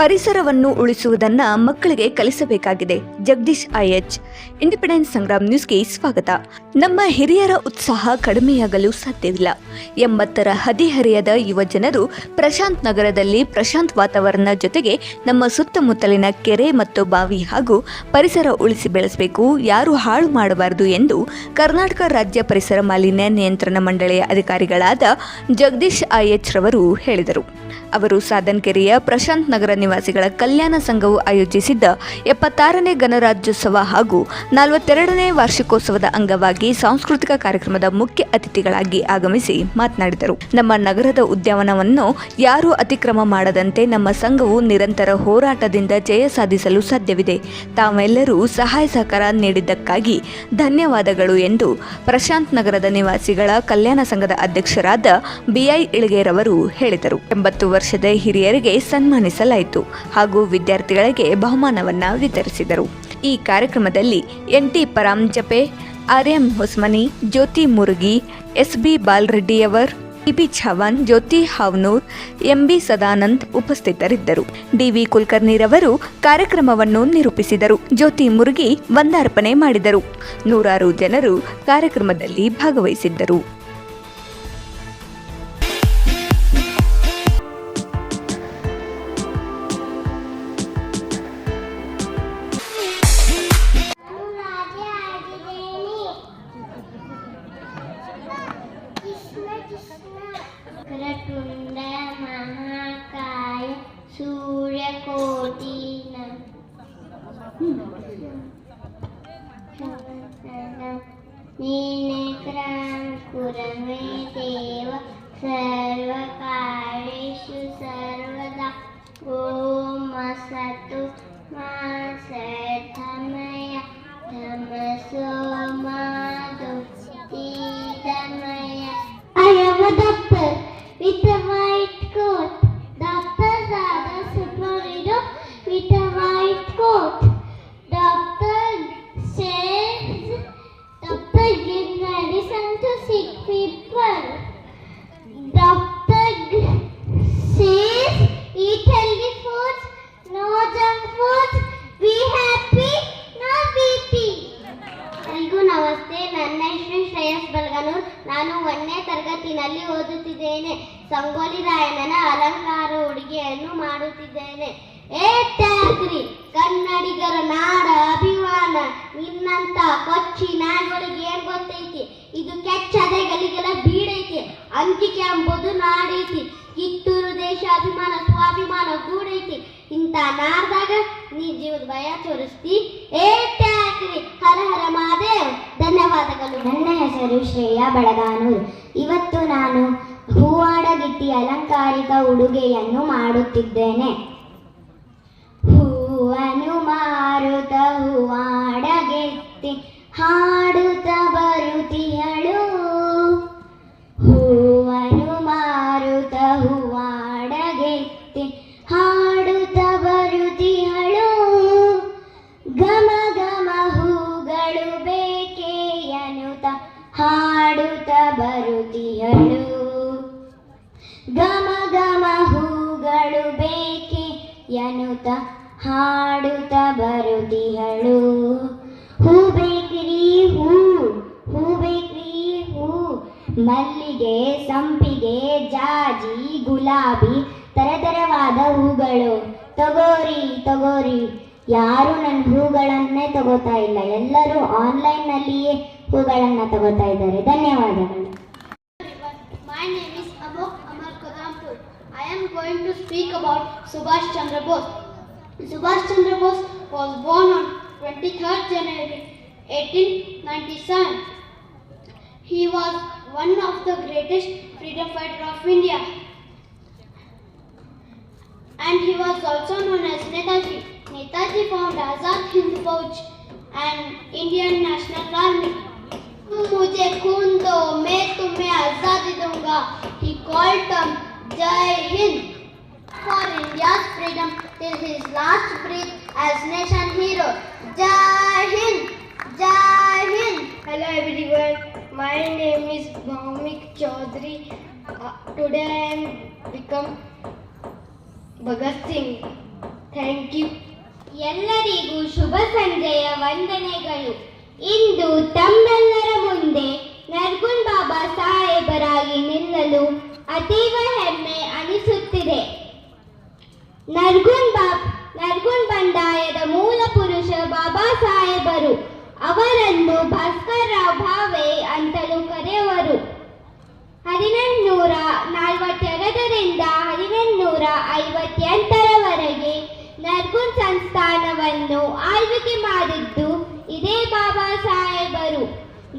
ಪರಿಸರವನ್ನು ಉಳಿಸುವುದನ್ನ ಮಕ್ಕಳಿಗೆ ಕಲಿಸಬೇಕಾಗಿದೆ. ಜಗದೀಶ್ ಐಎಚ್, ಇಂಡಿಪೆಂಡೆನ್ಸ್ ಸಂಗ್ರಾಮ್ ನ್ಯೂಸ್ಗೆ ಸ್ವಾಗತ. ನಮ್ಮ ಹಿರಿಯರ ಉತ್ಸಾಹ ಕಡಿಮೆಯಾಗಲು ಸಾಧ್ಯವಿಲ್ಲ. ಎಂಬತ್ತರ ಹದಿಹರೆಯದ ಯುವ ಜನರು ಪ್ರಶಾಂತ್ ನಗರದಲ್ಲಿ ಪ್ರಶಾಂತ್ ವಾತಾವರಣ ಜೊತೆಗೆ ನಮ್ಮ ಸುತ್ತಮುತ್ತಲಿನ ಕೆರೆ ಮತ್ತು ಬಾವಿ ಹಾಗೂ ಪರಿಸರ ಉಳಿಸಿ ಬೆಳೆಸಬೇಕು, ಯಾರು ಹಾಳು ಮಾಡಬಾರದು ಎಂದು ಕರ್ನಾಟಕ ರಾಜ್ಯ ಪರಿಸರ ಮಾಲಿನ್ಯ ನಿಯಂತ್ರಣ ಮಂಡಳಿಯ ಅಧಿಕಾರಿಗಳಾದ ಜಗದೀಶ್ ಐಎಚ್ ರವರು ಹೇಳಿದರು. ಅವರು ಸಾಧನ್ಕೆರೆಯ ಪ್ರಶಾಂತ್ ನಗರ ನಿವಾಸಿಗಳ ಕಲ್ಯಾಣ ಸಂಘವು ಆಯೋಜಿಸಿದ್ದ ಎಪ್ಪತ್ತಾರನೇ ಗಣರಾಜ್ಯೋತ್ಸವ ಹಾಗೂ ನಲವತ್ತೆರಡನೇ ವಾರ್ಷಿಕೋತ್ಸವದ ಅಂಗವಾಗಿ ಸಾಂಸ್ಕೃತಿಕ ಕಾರ್ಯಕ್ರಮದ ಮುಖ್ಯ ಅತಿಥಿಗಳಾಗಿ ಆಗಮಿಸಿ ಮಾತನಾಡಿದರು. ನಮ್ಮ ನಗರದ ಉದ್ಯಾನವನ್ನು ಯಾರೂ ಅತಿಕ್ರಮ ಮಾಡದಂತೆ ನಮ್ಮ ಸಂಘವು ನಿರಂತರ ಹೋರಾಟದಿಂದ ಜಯ ಸಾಧಿಸಲು ಸಾಧ್ಯವಿದೆ. ತಾವೆಲ್ಲರೂ ಸಹಾಯ ಸಹಕಾರ ನೀಡಿದ್ದಕ್ಕಾಗಿ ಧನ್ಯವಾದಗಳು ಎಂದು ಪ್ರಶಾಂತ್ ನಗರದ ನಿವಾಸಿಗಳ ಕಲ್ಯಾಣ ಸಂಘದ ಅಧ್ಯಕ್ಷರಾದ ಬಿಐ ಇಳಗೇರವರು ಹೇಳಿದರು. ಎಂಬತ್ತು ವರ್ಷದ ಹಿರಿಯರಿಗೆ ಸನ್ಮಾನಿಸಲಾಯಿತು. ಹಾಗೂ ವಿದ್ಯಾರ್ಥಿಗಳಿಗೆ ಬಹುಮಾನವನ್ನು ವಿತರಿಸಿದರು. ಈ ಕಾರ್ಯಕ್ರಮದಲ್ಲಿ NT Paranjape RM Hosmani, Jyoti Murugi, SB ಬಾಲ್ರೆಡ್ಡಿಯವರ್ TB Chavan Jyoti Havnur, MB Sadanand ಉಪಸ್ಥಿತರಿದ್ದರು. ಡಿವಿ ಕುಲಕರ್ಣಿರವರು ಕಾರ್ಯಕ್ರಮವನ್ನು ನಿರೂಪಿಸಿದರು. ಜ್ಯೋತಿ ಮುರುಗಿ ವಂದಾರ್ಪಣೆ ಮಾಡಿದರು. ನೂರಾರು ಜನರು ಕಾರ್ಯಕ್ರಮದಲ್ಲಿ ಭಾಗವಹಿಸಿದ್ದರು. पुरमे देव सर्वकारेषु सर्वदा ॐ असतु मा सधमय तमसो मा दुःखी तमय ತರಗತಿನಲ್ಲಿ ಓದುತ್ತಿದ್ದೇನೆ. ಸಂಗೊಳ್ಳಿ ರಾಯಣ್ಣನ ಅಲಂಕಾರ ಉಡುಗೆಯನ್ನು ಮಾಡುತ್ತಿದ್ದೇನೆ. ಏ ತ್ಯಾಗ್ರಿ, ಕನ್ನಡಿಗರ ನಾಡ ಅಭಿಮಾನ, ನಿನ್ನಂತ ಕೊಚ್ಚಿ ನಾಯಿಗಳಿಗೆ ಏನ್ ಗೊತ್ತೈತಿ? ಇದು ಕೆಚ್ಚದೆ ಗಲಿಗೆಲ ಬೀಡೈತಿ. ಅಂಜಿಕೆ ಎಂಬುದು ನಾಡೈತಿ. ಕಿತ್ತೂರು ದೇಶ ಅಭಿಮಾನ, ಸ್ವಾಭಿಮಾನ ಗೂಡೈತಿ. ಇಂಥ ನಾಡ್ದಾಗ ನೀ ಜೀವದ ಭಯ ತೋರಿಸ್ತಿ. ಏ ತ್ಯಾಗ್ರಿ ಹರ ಹರ ಮಹಾದೇವ್. ಧನ್ಯವಾದಗಳು. ನನ್ನ ಹೆಸರು ಶ್ರೇಯಾ ಬೆಳಗಾನೂರ್ ಇವತ್ತು ನಾನು ಹೂವಾಡಗಿಟ್ಟಿ ಅಲಂಕಾರಿಕ ಉಡುಗೆಯನ್ನು ಮಾಡುತ್ತಿದ್ದೇನೆ. ಹೂವನು ಮಾರುತ ಹೂವಾಡಗೆತ್ತಿ ಹಾಡುತ್ತ ಹಾಡುತ್ತ ಬರುತ್ತಿಹಳು. ಹೂ ಬೇಕ್ರಿ ಹೂ ಹೂ ಬೇಕ್ರಿ ಹೂ. ಮಲ್ಲಿಗೆ, ಸಂಪಿಗೆ, ಜಾಜಿ, ಗುಲಾಬಿ ತರತರವಾದ ಹೂಗಳು. ತಗೋರಿ ತಗೋರಿ. ಯಾರು ನನ್ನ ಹೂಗಳನ್ನೇ ತಗೋತಾ ಇಲ್ಲ. ಎಲ್ಲರೂ ಆನ್ಲೈನ್ನಲ್ಲಿಯೇ ಹೂಗಳನ್ನು ತಗೋತಾ ಇದ್ದಾರೆ. ಧನ್ಯವಾದಗಳು. My name is going to speak about Subhash Chandra Bose. Subhash Chandra Bose was born on 23rd January 1897. He was one of the greatest freedom fighter of India. And he was also known as Netaji. Netaji found Azad Hind Fauj and Indian National Army. मुझे खून दो मैं तुम्हें आजादी दूंगा he called them Jai Hind last breath as nation hero Jai Hind Jai Hind hello everyone my name is Bhaumik Chaudhary uh, today I am become Bhagat Singh Thank you. ಎಲ್ಲರಿಗೂ ಶುಭ ಸಂಜೆಯ ವಂದನೆಗಳು ಇಂದು ತಮ್ಮೆಲ್ಲರ ಮುಂದೆ ನರ್ಗುನ್ ಬಾಬಾ ಸಾಹೇಬರಾಗಿ ನಿಲ್ಲಲು ಅತೀವ ಹೆಮ್ಮೆ ಅನಿಸುತ್ತಿದೆ ನರ್ಗುನ್ ಅವರನ್ನು ಭಾಸ್ಕರ ಭಾವೆ ಅಂತಲೂ ಕರೆಯುವರು. ಹದಿನೆಂಟುನೂರ ನಲವತ್ತೆರಡರಿಂದ ಹದಿನೆಂಟುನೂರ ಐವತ್ತೆಂಟರವರೆಗೆ ನರ್ಗುನ್ ಸಂಸ್ಥಾನವನ್ನು ಆಳ್ವಿಕೆ ಮಾಡಿದ್ದು ಇದೇ ಬಾಬಾ ಸಾಹೇಬರು.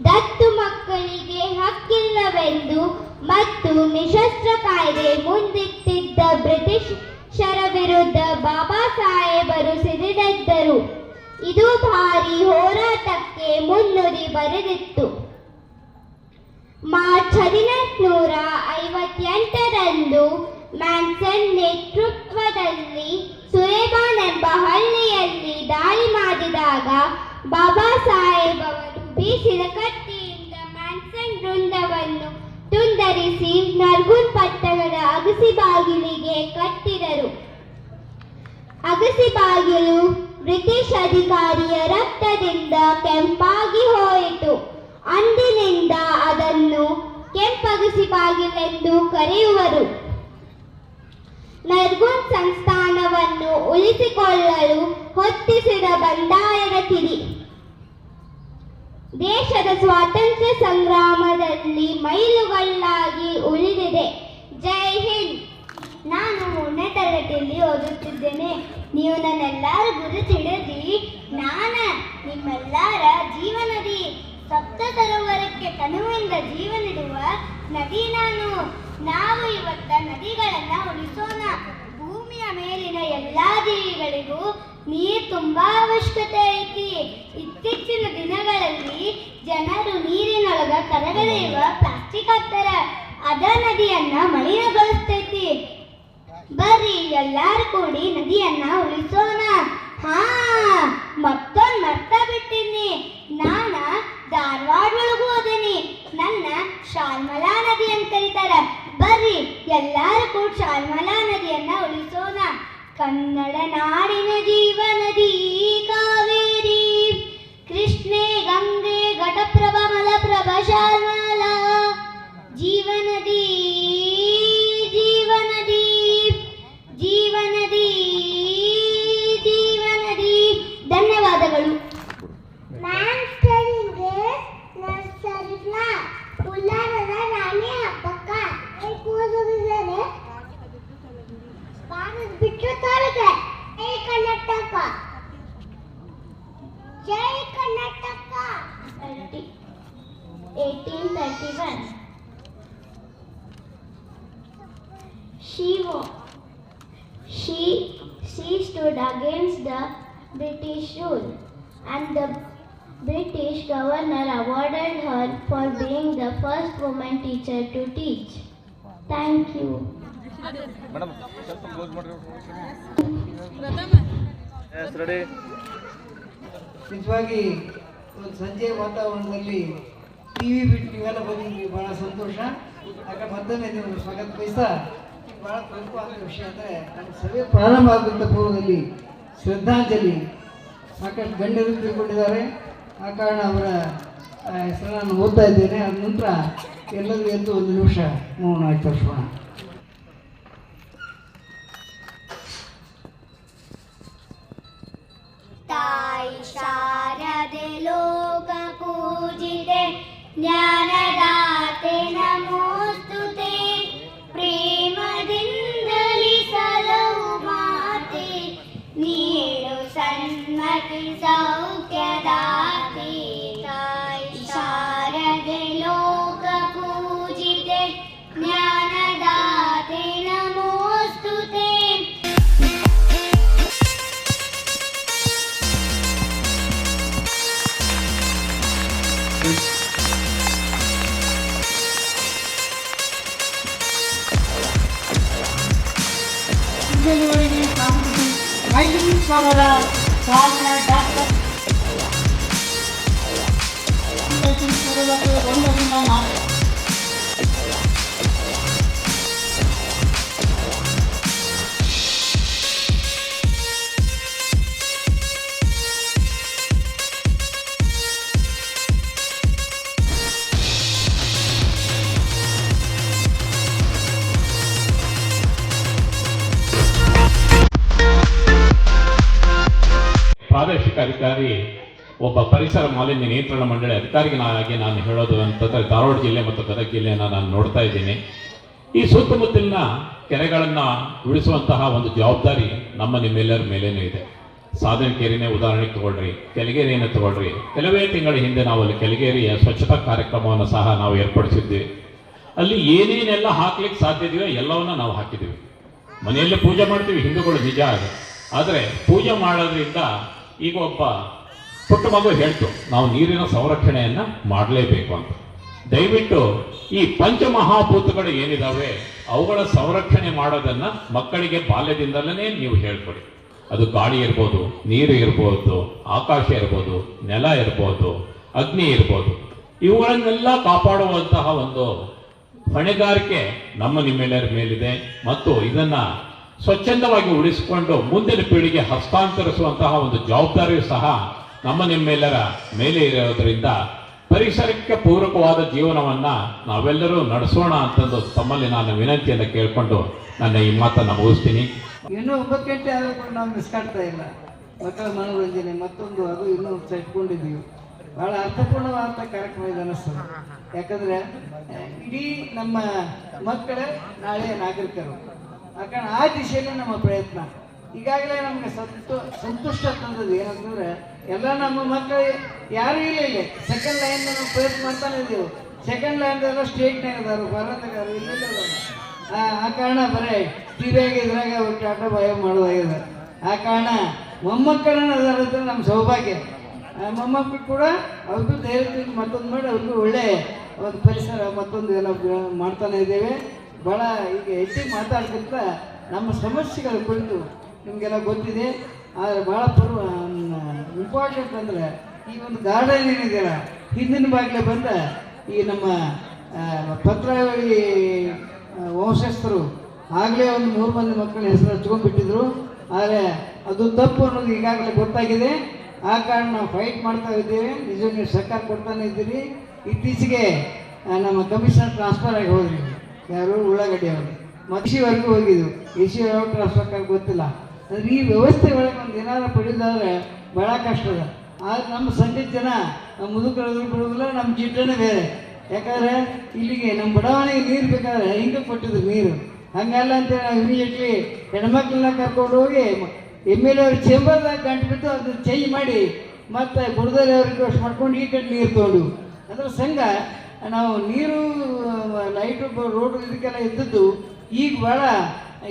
ದತ್ತು ಮಕ್ಕಳಿಗೆ ಹಕ್ಕಿಲ್ಲವೆಂದು ಮತ್ತು ನಿಶಸ್ತ್ರ ಕಾಯ್ದೆ ಮುಂದಿಟ್ಟಿದ್ದ ಬ್ರಿಟಿಷರ ವಿರುದ್ಧ ಬಾಬಾ ಸಾಹೇಬರು ಸಿಡಿದೆದ್ದರು. ಇದು ಭಾರಿ ಹೋರಾಟಕ್ಕೆ ಮುನ್ನುಡಿ ಬರೆದಿತ್ತು. ಮಾರ್ಚ್ ಹದಿನೆಂಟುನೂರ ಐವತ್ತೆಂಟರಂದು ಮ್ಯಾನ್ಸನ್ ನೇತೃತ್ವದಲ್ಲಿ ಸುರೇಬಾನ್ ಎಂಬ ಹಳ್ಳಿಯಲ್ಲಿ ದಾಳಿ ಮಾಡಿದಾಗ ಬಾಬಾ ಸಾಹೇಬ್ ಅವರು ಬೀಸಿದ ಕತ್ತಿಯಿಂದ ಮ್ಯಾನ್ಸನ್ ವೃಂದವನ್ನು ತುಂಡರಿಸಿ ನರ್ಗುನ್ ಪಟ್ಟಣದ ಅಗಸಿ ಬಾಗಿಲಿಗೆ ಕಟ್ಟಿದರು. ಅಗಸಿ ಬಾಗಿಲು ಬ್ರಿಟಿಷ್ ಅಧಿಕಾರಿಯ ರಕ್ತದಿಂದ ಕೆಂಪಾಗಿ ಹೋಯಿತು. ಅಂದಿನಿಂದ ಅದನ್ನು ಕೆಂಪಗಿಸಿ ಬಾಗಿಲೆಂದು ಕರೆಯುವರು. ನರ್ಗುನ್ ಸಂಸ್ಥಾನವನ್ನು ಉಳಿಸಿಕೊಳ್ಳಲು ಹೊತ್ತಿಸಿದ ಬಂಡಾಯದ ಕಿಡಿ ದೇಶದ ಸ್ವಾತಂತ್ರ್ಯ ಸಂಗ್ರಾಮದಲ್ಲಿ ಮೈಲುಗಳಾಗಿ ಉಳಿದಿದೆ. ತರಗತಿಯಲ್ಲಿ ಓದುತ್ತಿದ್ದೇನೆ. ನೀವು ನನ್ನೆಲ್ಲರ ಗುರುತಿಡದಿ ನಾನ ನಿಮ್ಮೆಲ್ಲರ ಜೀವನದಿ. ಸಪ್ತ ಸರೋವರಕ್ಕೆ ತನುವಿಂದ ಜೀವನಿಡುವ ನದಿ ನಾನು. ನಾವು ಇವತ್ತ ನದಿಗಳನ್ನ ಉಳಿಸೋಣ. ಭೂಮಿಯ ಮೇಲಿನ ಎಲ್ಲಾ ಜೀವಿಗಳಿಗೂ ನೀರು ತುಂಬಾ ಅವಶ್ಯಕತೆ ಐತಿ. ಇತ್ತೀಚಿನ ದಿನಗಳಲ್ಲಿ ಜನರು ನೀರಿನೊಳಗ ಕರಗಲೆಯುವ ಪ್ಲಾಸ್ಟಿಕ್ ಹಾಕ್ತಾರ. ಅದ ನದಿಯನ್ನ ಮಲಿನಗೊಳಿಸ್ತೈತಿ. ಬರ್ರಿ, ಎಲ್ಲಾರು ಕೂಡಿ ನದಿಯನ್ನ ಉಳಿಸೋಣ. ಹಾ, ಮತ್ತೊಂದ್ ಮರ್ತ ಬಿಟ್ಟಿನಿ. ನಾನ ಧಾರವಾಡ ಒಳಗೂ ಓದಿನಿ ನನ್ನ ಶಾಲ್ಮಲಾ ನದಿ ಅಂತ ಕರೀತಾರ. ಬರ್ರಿ, ಎಲ್ಲಾರು ಕೂಡ ಶಾಲ್ಮಲಾ ನದಿಯನ್ನ ಉಳಿಸೋಣ. ಕನ್ನಡ ನಾಡಿನ ಜೀವ ನದಿ Kaveri Jai Karnataka. 1831. She she she stood against the British rule, and the British governor awarded her for being the first woman teacher to teach. Thank you. Madam, yes, ready. ನಿಜವಾಗಿ ಒಂದು ಸಂಜೆ ವಾತಾವರಣದಲ್ಲಿ ಟಿ ವಿ ಬಿಟ್ಟು ನೀವೆಲ್ಲ ಬಂದಿದ್ರಿ ಭಾಳ ಸಂತೋಷ. ಯಾಕಂದ್ರೆ ಮತ್ತೊಮ್ಮೆ ನೀವು ಸ್ವಾಗತ ಬಯಸ್ತಾ ಭಾಳ ಪ್ರಮುಖವಾದ ವಿಷಯ ಅಂದರೆ ನಮ್ಮ ಸಭೆ ಪ್ರಾರಂಭ ಆಗುವಂಥ ಪೂರ್ವದಲ್ಲಿ ಶ್ರದ್ಧಾಂಜಲಿ ಸಾಕಷ್ಟು ಗಣ್ಯರು ತಿಳ್ಕೊಂಡಿದ್ದಾರೆ. ಆ ಕಾರಣ ಅವರ ಹೆಸರನ್ನು ನಾನು ಓದ್ತಾ ಇದ್ದೇನೆ. ಅದ ನಂತರ ಎಲ್ಲರೂ ಎದ್ದು ಒಂದು ನಿಮಿಷ ಮೌನ ಆಚರಿಸೋಣ. Yeah. ಐದು ಸಾವಿರ ಸಾವಿರ ಡಾಕ್ಟರ್ ಒಂದರಿಂದ ನಾಲ್ಕು ಅಧಿಕಾರಿ, ಒಬ್ಬ ಪರಿಸರ ಮಾಲಿನ್ಯ ನಿಯಂತ್ರಣ ಮಂಡಳಿ ಅಧಿಕಾರಿಗಳಾಗಿ ನಾನು ಹೇಳೋದು ಅಂತಂದರೆ ಧಾರವಾಡ ಜಿಲ್ಲೆ ಮತ್ತು ಗದಗ ಜಿಲ್ಲೆಯನ್ನು ನಾನು ನೋಡ್ತಾ ಇದ್ದೀನಿ. ಈ ಸುತ್ತಮುತ್ತಲಿನ ಕೆರೆಗಳನ್ನು ಉಳಿಸುವಂತಹ ಒಂದು ಜವಾಬ್ದಾರಿ ನಮ್ಮ ನಿಮ್ಮೆಲ್ಲರ ಮೇಲೇನೂ ಇದೆ. ಸಾಧನ ಕೆರೆನೇ ಉದಾಹರಣೆ ತಗೊಳ್ರಿ ಕೆಲಗೇರಿಯನ್ನು ತಗೊಳ್ರಿ. ಕೆಲವೇ ತಿಂಗಳ ಹಿಂದೆ ನಾವು ಅಲ್ಲಿ ಕೆಲಗೇರಿಯ ಸ್ವಚ್ಛತಾ ಕಾರ್ಯಕ್ರಮವನ್ನು ಸಹ ನಾವು ಏರ್ಪಡಿಸಿದ್ವಿ. ಅಲ್ಲಿ ಏನೇನೆಲ್ಲ ಹಾಕ್ಲಿಕ್ಕೆ ಸಾಧ್ಯ ಇದೆಯೋ ಎಲ್ಲವನ್ನ ನಾವು ಹಾಕಿದ್ದೀವಿ. ಮನೆಯಲ್ಲೇ ಪೂಜೆ ಮಾಡ್ತೀವಿ, ಹಿಂದೂಗಳು ನಿಜ ಆದರೆ ಪೂಜೆ ಮಾಡೋದ್ರಿಂದ ಈಗ ಒಬ್ಬ ಪುಟ್ಟ ಮಗು ಹೇಳ್ತು, ನಾವು ನೀರಿನ ಸಂರಕ್ಷಣೆಯನ್ನ ಮಾಡಲೇಬೇಕು ಅಂತ. ದಯವಿಟ್ಟು ಈ ಪಂಚಮಹಾಭೂತಗಳು ಏನಿದಾವೆ, ಅವುಗಳ ಸಂರಕ್ಷಣೆ ಮಾಡೋದನ್ನ ಮಕ್ಕಳಿಗೆ ಬಾಲ್ಯದಿಂದಲೇ ನೀವು ಹೇಳ್ಕೊಡಿ. ಅದು ಗಾಳಿ ಇರ್ಬೋದು, ನೀರು ಇರ್ಬೋದು, ಆಕಾಶ ಇರ್ಬೋದು, ನೆಲ ಇರ್ಬೋದು, ಅಗ್ನಿ ಇರ್ಬೋದು. ಇವುಗಳನ್ನೆಲ್ಲ ಕಾಪಾಡುವಂತಹ ಒಂದು ಹೊಣೆಗಾರಿಕೆ ನಮ್ಮ ನಿಮ್ಮೆಲ್ಲರ ಮೇಲಿದೆ. ಮತ್ತು ಇದನ್ನ ಸ್ವಚ್ಛಂದವಾಗಿ ಉಳಿಸಿಕೊಂಡು ಮುಂದಿನ ಪೀಳಿಗೆ ಹಸ್ತಾಂತರಿಸುವಂತಹ ಒಂದು ಜವಾಬ್ದಾರಿಯು ಸಹ ನಮ್ಮ ನಿಮ್ಮೆಲ್ಲರ ಮೇಲೆ ಇರೋದರಿಂದ ಪರಿಸರಕ್ಕೆ ಪೂರಕವಾದ ಜೀವನವನ್ನ ನಾವೆಲ್ಲರೂ ನಡೆಸೋಣ ಅಂತಂದು ತಮ್ಮಲ್ಲಿ ನಾನು ವಿನಂತಿಯನ್ನು ಕೇಳಿಕೊಂಡು ನನ್ನ ಈ ಮಾತನ್ನು ಮುಗಿಸ್ತೀನಿ. ಇನ್ನೂ ಒಂಬತ್ತು ಗಂಟೆ ಆದರೂ ಕೂಡ ನಾವು ಮಿಸ್ ಕಾಡ್ತಾ ಇಲ್ಲ. ಮಕ್ಕಳ ಮನೋರಂಜನೆ, ಮತ್ತೊಂದು ಅದು ಇನ್ನೂ ಇಟ್ಕೊಂಡಿದ್ದೀವಿ. ಭಾಳ ಅರ್ಥಪೂರ್ಣವಾದ ಕಾರ್ಯಕ್ರಮ ಇದೆ ಅನ್ನಿಸ್ತದೆ. ಯಾಕಂದರೆ, ಇಡೀ ನಮ್ಮ ಮಕ್ಕಳೇ ನಾಳೆ ನಾಗರಿಕರು. ಕಾರಣ ಆ ದಿಶೆಯಲ್ಲಿ ನಮ್ಮ ಪ್ರಯತ್ನ. ಈಗಾಗಲೇ ನಮಗೆ ಸಂತು, ಸಂತುಷ್ಟ ತಂದದ್ದು ಏನಂತಂದ್ರೆ, ಎಲ್ಲ ನಮ್ಮ ಮಕ್ಕಳು ಯಾರು ಇಲ್ಲ ಇಲ್ಲಿ. ಸೆಕೆಂಡ್ ಲೈನ್ ನಾವು ಪ್ರಯತ್ನ ಮಾಡ್ತಾನೆ ಇದ್ದೀವಿ. ಸೆಕೆಂಡ್ ಲೈನ್ ಎಲ್ಲ ಸ್ಟೇಟ್ನಾಗ ಇದಾರು ಭಾರತಗಾರ ಇಲ್ಲೆಲ್ಲ ಅದಾರು. ಆ ಕಾರಣ ಬರೇ ಟಿವಿಯಾಗ ಇದ್ರಾಗ ಟಾಟಾ ಭಯ ಮಾಡೋದಾಗಿದೆ ಆ ಕಾರಣ ಮೊಮ್ಮಕ್ಕಳನ್ನ ಅದರಂತ ನಮ್ಮ ಸೌಭಾಗ್ಯ. ಮೊಮ್ಮಕ್ಕಳು ಕೂಡ ಅವ್ರಿಗೂ ಧೈರ್ಯ ಮತ್ತೊಂದು ಮಾಡಿ ಅವ್ರಿಗೂ ಒಳ್ಳೆ ಒಂದು ಪರಿಸರ ಮತ್ತೊಂದು ಎಲ್ಲ ಮಾಡ್ತಾನೆ ಇದ್ದೇವೆ. ಭಾಳ ಈಗ ಹೆಚ್ಚಿಗೆ ಮಾತಾಡ್ತಿರ್ತ ನಮ್ಮ ಸಮಸ್ಯೆಗಳ ಕುರಿತು ನಿಮಗೆಲ್ಲ ಗೊತ್ತಿದೆ. ಆದರೆ ಭಾಳ ಪರ್ವ ಇಂಪಾರ್ಟೆಂಟ್ ಅಂದರೆ ಈ ಒಂದು ಗಾರ್ಡನ್ ಏನಿದೆಯಲ್ಲ, ಹಿಂದಿನ ಬಾಗಿಲೇ ಬಂದ ಈ ನಮ್ಮ ಪತ್ರಾವಳಿ ವಂಶಸ್ಥರು ಆಗಲೇ ಒಂದು ಮೂರು ಮಂದಿ ಮಕ್ಕಳ ಹೆಸರು ಹಚ್ಕೊಂಡ್ಬಿಟ್ಟಿದ್ರು. ಆದರೆ ಅದು ತಪ್ಪು ಅನ್ನೋದು ಈಗಾಗಲೇ ಗೊತ್ತಾಗಿದೆ. ಆ ಕಾರಣ ನಾವು ಫೈಟ್ ಮಾಡ್ತಾ ಇದ್ದೇವೆ. ನಿಜ ನೀವು ಸರ್ಕಾರ ಕೊಡ್ತಾನೆ ಇದ್ದೀರಿ. ಇತ್ತೀಚೆಗೆ ನಮ್ಮ ಕಮಿಷನರ್ ಟ್ರಾನ್ಸ್ಫರ್ ಆಗಿ ಹೋದ್ರಿ. ಯಾರು ಉಳ್ಳಾಗಡ್ಡಿ ಅವರು ಮಕ್ಷಿವರೆಗೂ ಹೋಗಿದ್ದು. ಎಸಿ ಯಾವ ಟ್ರಾನ್ಸ್ಫರ್ ಗೊತ್ತಿಲ್ಲ. ಅಂದ್ರೆ ಈ ವ್ಯವಸ್ಥೆ ಒಳಗೆ ಒಂದು ಏನಾದ್ರು ಪಡೆಯೋದಾದ್ರೆ ಭಾಳ ಕಷ್ಟ ಅದ. ಆದ್ರೆ ನಮ್ಮ ಸಂಜೆ ಜನ, ನಮ್ಮ ಮುದುಕರು ಬಿಡೋದಿಲ್ಲ ನಮ್ಮ ಜಿಡ್ಡನೇ ಬೇರೆ. ಯಾಕಂದ್ರೆ ಇಲ್ಲಿಗೆ ನಮ್ಮ ಬಡಾವಣೆಗೆ ನೀರು ಬೇಕಾದ್ರೆ ಹಿಂಗೆ ಕೊಟ್ಟಿದ್ರು ನೀರು? ಹಂಗಲ್ಲ ಅಂತ ನಾವು ಇಮಿಡಿಯೇಟ್ಲಿ ಹೆಣ್ಮಕ್ಳನ್ನ ಕರ್ಕೊಂಡು ಹೋಗಿ ಎಂ ಎಲ್ ಎ ಅವ್ರ ಚೇಂಬರ್ದಾಗ ಗಂಟು ಬಿಟ್ಟು ಅದನ್ನ ಚೇಂಜ್ ಮಾಡಿ ಮತ್ತೆ ಬುಡದಲ್ಲಿ ಅವ್ರಿಗೆ ಮಾಡ್ಕೊಂಡು ಈ ಕಡೆ ನೀರು ತೊಗೊಂಡು. ಅದ್ರ ಸಂಘ ನಾವು ನೀರು ಲೈಟು ರೋಡು ಇದಕ್ಕೆಲ್ಲ ಇದ್ದದ್ದು ಈಗ ಭಾಳ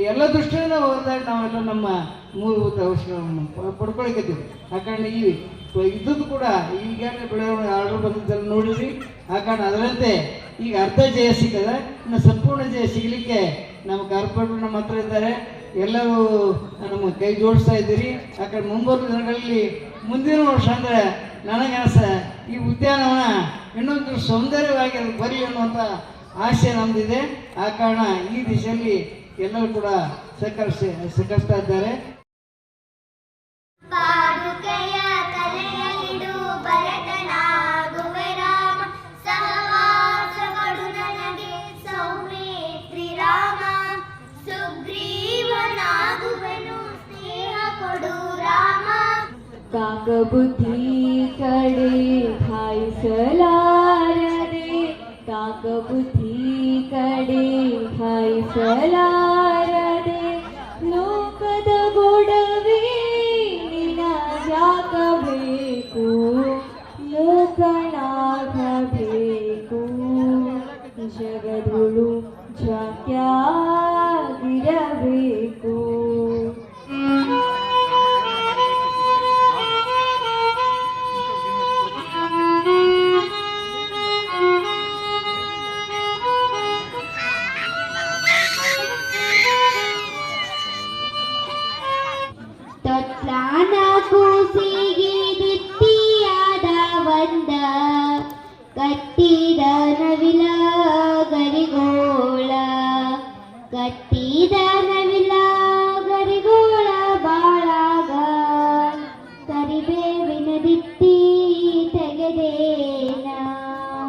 ಎಲ್ಲ ದೃಷ್ಟಿಯಿಂದ ಹೋದಾಗ ನಾವೆಲ್ಲ ನಮ್ಮ ಮೂಲಭೂತ ಅವಶ್ಯಕಗಳನ್ನು ಪ- ಪಡ್ಕೊಳಿಕತ್ತೀವಿ ಆ ಕಾರಣ ಈ ಇದ್ದದ್ದು ಕೂಡ ಈಗಾಗಲೇ ಬೆಳವಣಿಗೆ ಆರ್ಡರ್ ಬಂದಿದ್ದೆಲ್ಲ ನೋಡಿದ್ರಿ ಆ ಕಾರಣ ಅದರಂತೆ ಈಗ ಅರ್ಧ ಜಯ ಸಿಕ್ಕದ ಇನ್ನು ಸಂಪೂರ್ಣ ಜಯ ಸಿಗಲಿಕ್ಕೆ ನಮ್ಮ ಕಾರ್ಪೊರೇಟರ್ ನಮ್ಮ ಹತ್ರ ಇದ್ದಾರೆ. ಎಲ್ಲರೂ ನಮ್ಮ ಕೈ ಜೋಡಿಸ್ತಾ ಇದ್ದೀರಿ. ಆ ಕಡೆ ಮುಂಬರುವ ದಿನಗಳಲ್ಲಿ ಮುಂದಿನ ವರ್ಷ ಅಂದರೆ ನನಗೆ ಅನ್ಸ ಈ ಉದ್ಯಾನವನ ಇನ್ನೊಂದು ಸೌಂದರ್ಯವಾಗಿ ಅದು ಬರಲಿ ಅನ್ನುವಂಥ ಆಸೆ ನಮ್ಮದಿದೆ ಆ ಕಾರಣ ಈ ದಿಶೆಯಲ್ಲಿ ಎಲ್ಲರೂ ಕೂಡ ಸಹಕರಿಸಿ ಸಹಕರಿಸ್ತಾ ಇದ್ದಾರೆ. ಕಾಕಬುದ್ಧಿ ಕೊಡು लारे काकपुथि करे है सला